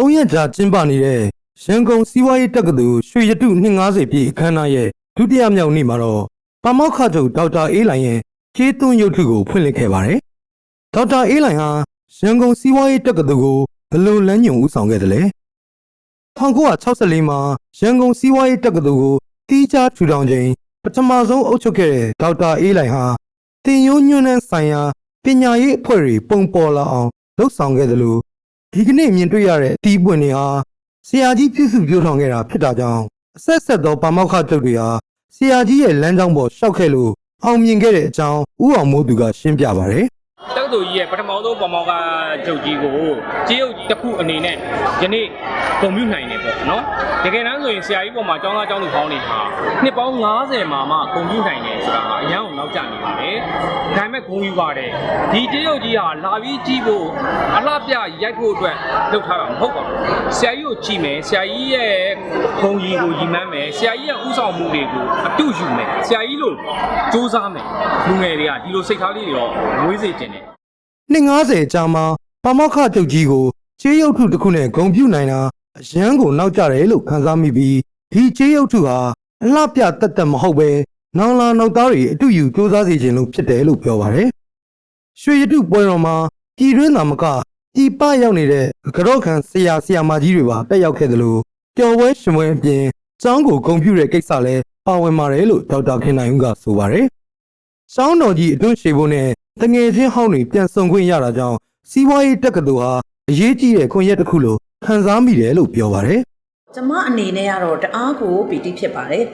၃ရက်ကြာကျင်းပနေတဲ့ရန်ကုန်စီးပွားရေးတက္ကသိုလ်ရွှေရတု250ပြည့်အခမ်းအနားရဲ့ဒုတိယမြောက်နေ့မှာတော့ပါမောက္ခချုပ်ဒေါက်တာအေးလိုင်ရဲ့ကျေးသွင်းရုပ်ထုကိုဖွင့်လှစ်ခဲ့ပါတယ်။ဒေါက်တာအေးလိုင်ဟာရန်ကုန်စီးပွားရေးတက္ကသိုလ်ကိုဘယ်လိုလမ်းညွှန်ဦးဆောင်ခဲ့သလဲ1964မှာရန်ကုန်စီးပွားရေးတက္ကသိုလ်ကိုတီးခြားထူထောင်ချိန်ပထမဆုံးအုပ်ချုပ်ခဲ့တဲ့ဒေါက်တာအေးလိုင်ဟာတင်ယိုးညွှန်းနှန်းဆိုင်ရာပညာရေးအဖွဲ့တွေပုံပေါ်လာအောင်လှုပ်ဆောင်ခဲ့တယ်လို့ ဒီကနေ့မြင်တွေ့ရတဲ့အတီးပွင့်တွေဟာဆရာကြီးပြုစုပြောထောင်ခဲ့တာဖြစ်တာကြောင့်အဆက်ဆက်သောပါမောက္ခချုပ်တွေဟာဆရာကြီးရဲ့လမ်းကြောင်းပေါ်ရှောက်ခဲ့လို့အောင်မြင်ခဲ့တဲ့အကြောင်းဥအောင်မိုးသူကရှင်းပြပါဗျ။တက္ကသိုလ်ကြီးရဲ့ပထမဆုံးပမောကချုပ်ကြီးကိုကြေးရုပ်တစ်ခုအနေနဲ့ယနေ့ ဂုံပြုနိုင်တယ်ပေါ့နော်တကယ်တမ်းဆိုရင်ဆရာကြီးပေါ်မှာကျောင်းသားကျောင်းသူပေါင်းနေဟာနှစ်ပေါင်း90မှာမှဂုံပြုနိုင်တယ်ဆိုတာကအရန်ကိုနောက်ကျနေပါတယ်ဒါပေမဲ့ဂုံယူပါတယ်ဒီကြေးရုပ်ကြီးဟာလာပြီးကြည့်ဖို့အလှပြရိုက်ဖို့အတွက်လုပ်ထားတာမဟုတ်ပါဘူးဆရာကြီးကိုကြည့်မယ်ဆရာကြီးရဲ့ဂုံကြီးကိုရည်မှန်းမယ်ဆရာကြီးရဲ့ဥဆောင်မှုတွေကိုအတူယူမယ်ဆရာကြီးလို့စူးစမ်းမယ်လူငယ်တွေကဒီလိုစိတ်ထားလေးတွေတော့မွေးစေခြင်းတယ်နှစ်90ကြာမှာပါမောက္ခချုပ်ကြီးကိုချေးရုပ်ထုတစ်ခုနဲ့ဂုံပြုနိုင်တာ အရန်ကိုနောက်ကျတယ်လို့ခန်းစားမိပြီးဒီချေးရုပ်ထုဟာအလှပြတက်တက်မဟုတ်ပဲနောင်လာနောက်သားတွေအတူယူစူးစမ်းစေခြင်းလို့ဖြစ်တယ်လို့ပြောပါတယ်။ရွှေရတုပွဲတော်မှာပြည်တွင်းသာမကပြည်ပရောက်နေတဲ့ကြော့ခံဆရာဆရာမကြီးတွေပါတက်ရောက်ခဲ့တယ်လို့ပျော်ပွဲရှင်ပွဲအပြင်ကျောင်းကိုဂုံပြုတဲ့ကိစ္စလည်းပါဝင်ပါတယ်လို့ဒေါက်တာခင်နိုင်ဦးကဆိုပါတယ်။စောင်းတော်ကြီးအတွင်းရှေဖို့နဲ့တငယ်ချင်းဟောင်းတွေပြန်ဆုံခွင့်ရတာကြောင့်စီးပွားရေးတက္ကသိုလ်ဟာအရေးကြီးတဲ့ခွင့်ရက်တစ်ခုလို့ ခံစားမိတယ်လို့ပြောပါတယ်ကျမအနေနဲ့ကတော့တအားကိုပီတိဖြစ်ပါတယ်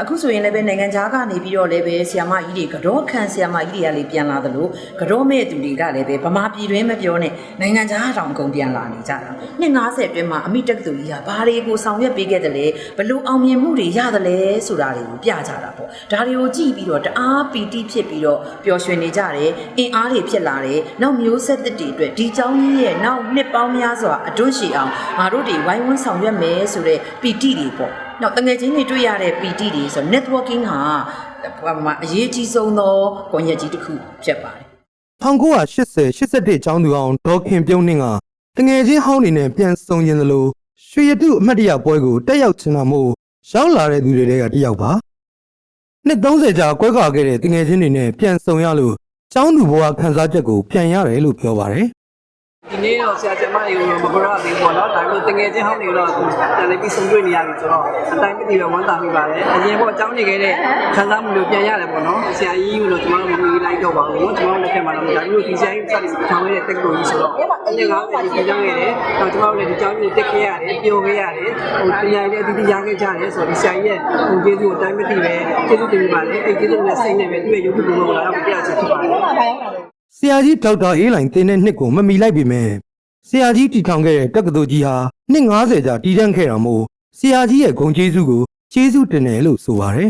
အခုဆိုရင်လည်းပဲနိုင်ငံခြားကနေပြီးတော့လည်းပဲဆီယမကြီးတွေကတော့ခံဆီယမကြီးတွေကလည်းပြန်လာသလိုကတော့မဲ့သူတွေကလည်းပဲဗမာပြည်တွင်းမပြောနဲ့နိုင်ငံခြားတောင်ကုန်ပြန်လာနေကြတာနှစ်90အတွင်းမှာအမိတက္ကသိုလ်ကြီးကဘာတွေကိုဆောင်ရွက်ပေးခဲ့တယ်လဲဘလို့အောင်မြင်မှုတွေရတယ်လဲဆိုတာတွေကိုပြကြတာပေါ့ဒါတွေကိုကြည့်ပြီးတော့တအားပီတိဖြစ်ပြီးတော့ပျော်ရွှင်နေကြတယ်အင်အားတွေဖြစ်လာတယ်နောက်မျိုးဆက်သစ်တွေအတွက်ဒီเจ้าကြီးရဲ့နောက်နှစ်ပေါင်းများစွာအတွန်းရှည်အောင်ငါတို့တွေဝိုင်းဝန်းဆောင်ရွက်မယ်ဆိုတဲ့ပီတိတွေပေါ့ နောက်တငယ်ချင်းတွေတွေ့ရတဲ့ PT တွေဆို networking ဟာဟိုမှာအရေးကြီးဆုံးသောကွန်ရက်ကြီးတစ်ခုဖြစ်ပါတယ်1980 81ကျောင်းသူအောင်ဒေါက်ခင်ပြုံးနှင်းကတငယ်ချင်းဟောင်းတွေနဲ့ပြန်ဆုံခြင်းသလိုရွှေရတုအမှတ်တရပွဲကိုတက်ရောက်ချင်တာမို့ရောက်လာတဲ့သူတွေတဲကတစ်ယောက်ပါနှစ်30ကြာကွဲကွာခဲ့တဲ့တငယ်ချင်းတွေနဲ့ပြန်ဆုံရလို့ကျောင်းသူဘဝခန်းစားချက်ကိုပြန်ရတယ်လို့ပြောပါတယ် ဒီနေ့တော့ဆရာကျမတွေကိုမကြရသေးဘူးပေါ့နော်ဒါပေမဲ့တကယ်ချင်းဟောင်းနေတော့ပြန်လေးပြီးဆုံးတွေ့နေရပြီဆိုတော့အတိုင်းမသိပဲဝမ်းသာမိပါတယ်အရင်ပေါ့အကြောင်းနေခဲ့တဲ့ခံစားမှုမျိုးပြန်ရတယ်ပေါ့နော်ဆရာကြီးလို့ကျွန်တော်တို့မီးလိုက်တော့ပါဘူးကျွန်တော်တို့လက်ထက်မှာတော့ဒါမျိုးဒီဆရာကြီးစတင်ထောင်ရတဲ့ technology ဆိုတော့အရင်ကဒီပြန်ကြောင်းရတယ်တော့ကျွန်တော်တို့လည်းဒီကြောင်းကြီးတက်ခဲ့ရတယ်ပျော်ခဲ့ရတယ်ဟိုတရားလေးအတူတူရခဲ့ကြတယ်ဆိုတော့ဒီဆရာကြီးရဲ့ဟိုကျေးဇူးကိုအတိုင်းမသိပဲကျေးဇူးတင်ပါတယ်အဲ့ကျေးဇူးနဲ့စိတ်နဲ့ပဲသူ့ရဲ့ရုပ်ထုလိုလာတော့ပြရချင်ဖြစ်ပါတယ် ဆရာကြီးဒေါက်တာအေးလိုင်တင်တဲ့နှစ်ကိုမမီလိုက်ပေမဲ့ဆရာကြီးတည်ထောင်ခဲ့တဲ့တက္ကသိုလ်ကြီးဟာနှစ်90ကြာတည်တံ့ခဲ့တာမို့ဆရာကြီးရဲ့ဂုဏ်ကျေးဇူးကိုကျေးဇူးတင်တယ်လို့ဆိုပါတယ်